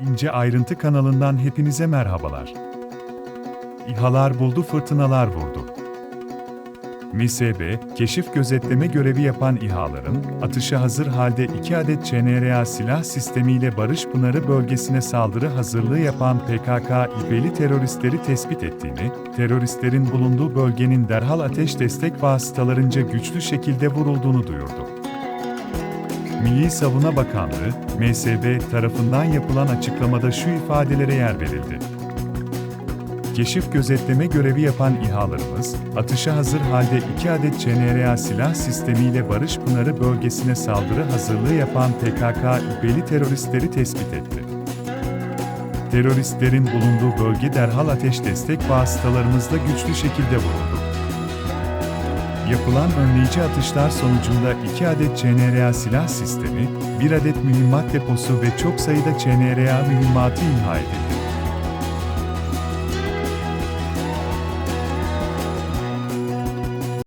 İnce Ayrıntı kanalından hepinize merhabalar. İHA'lar buldu fırtınalar vurdu. MİSB, keşif gözetleme görevi yapan İHA'ların, atışa hazır halde 2 adet CNRA silah sistemiyle Barış Pınarı bölgesine saldırı hazırlığı yapan PKK İB'li teröristleri tespit ettiğini, teröristlerin bulunduğu bölgenin derhal ateş destek vasıtalarınca güçlü şekilde vurulduğunu duyurdu. Milli Savunma Bakanlığı, MSB tarafından yapılan açıklamada şu ifadelere yer verildi. Keşif gözetleme görevi yapan İHA'larımız, atışa hazır halde 2 adet CNRA silah sistemiyle Barış Pınarı bölgesine saldırı hazırlığı yapan PKK İB'li teröristleri tespit etti. Teröristlerin bulunduğu bölge derhal ateş destek vasıtalarımızla güçlü şekilde vuruldu. Yapılan önleyici atışlar sonucunda 2 adet CNRA silah sistemi, 1 adet mühimmat deposu ve çok sayıda CNRA mühimmatı imha edildi.